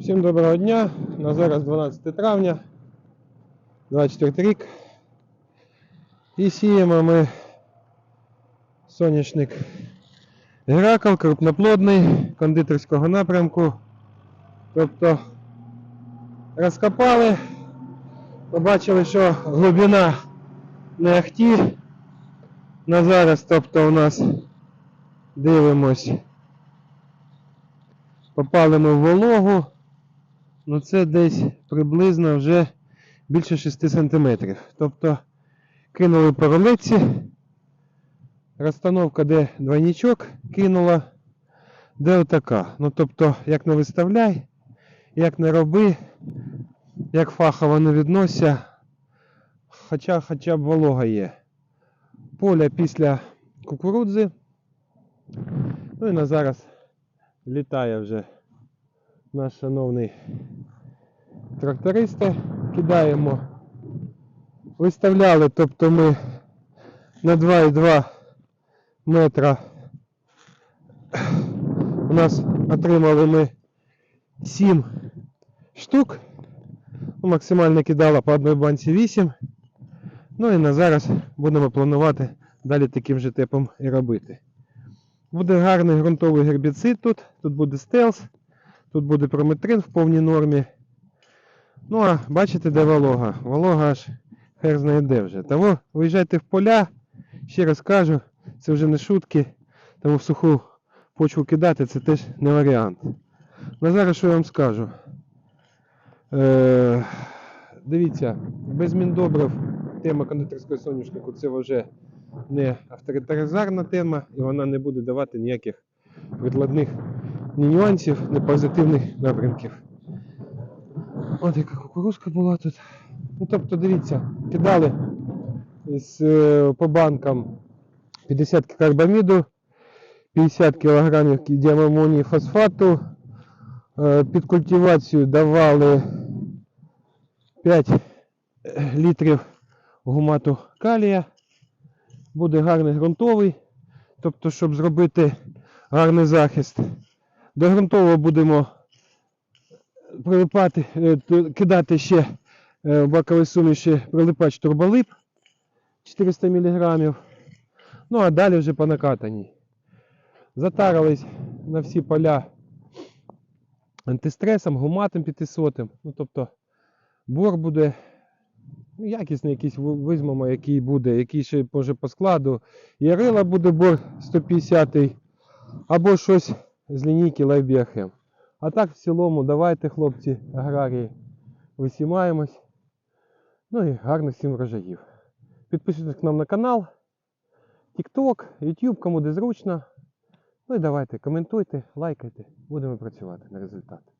Всім доброго дня. На зараз 12 травня, 24 рік. І сіємо ми соняшник Геракл, крупноплодний, кондитерського напрямку. Тобто розкопали, побачили, що глибина не ахті. На зараз, тобто у нас дивимось. Попали ми в вологу. Ну це десь приблизно вже більше 6 см. Тобто кинули по. Розстановка, де двойничок кинула, де отака. Ну тобто, як не виставляй, як не роби, як фахово не віднося, хоча хоча б волога є. Поля після кукурудзи. Ну і на зараз літає вже наш шановний тракторист. Кидаємо. Виставляли, тобто ми на 2,2 метра. У нас отримали ми 7 штук. Ну, Максимально кидала по одній банці 8. Ну і на зараз будемо планувати далі таким же типом і робити. Буде гарний ґрунтовий гербіцид тут, тут буде стелс, тут буде прометрин в повній нормі. Ну а бачите, де волога? Волога аж хер знає де вже. Тому виїжджайте в поля, ще раз кажу, це вже не шутки, тому в суху почву кидати це теж не варіант. На зараз що я вам скажу? Е, дивіться, без міндобрив тема кондитерського соняшнику це вже не авторитаризарна тема, і вона не буде давати ніяких прикладних ні нюансів, ні позитивних напрямків. От яка кукурузка була тут. Ну тобто, дивіться, кидали з, е, по банкам 50 карбаміду, 50 кг діамамонії фосфату. Е, Під культивацію давали 5 літрів гумату калія буде гарний ґрунтовий, тобто, щоб зробити гарний захист. До ґрунтового будемо прилипати, е, кидати ще е, в баковій суміші прилипач турболип 400 мг. Ну а далі вже по накатаній. Затарились на всі поля антистресом, гуматом 500. Ну, тобто бор буде Ну, якісний якийсь візьмемо, який буде, який ще може по складу. Ярила буде бор 150 або щось з лінійки Лайбіахем. А так в цілому, давайте, хлопці, аграрії, висімаємось. Ну і гарних всім врожаїв. Підписуйтесь к нам на канал, TikTok, YouTube, кому де зручно. Ну і давайте, коментуйте, лайкайте. Будемо працювати на результат.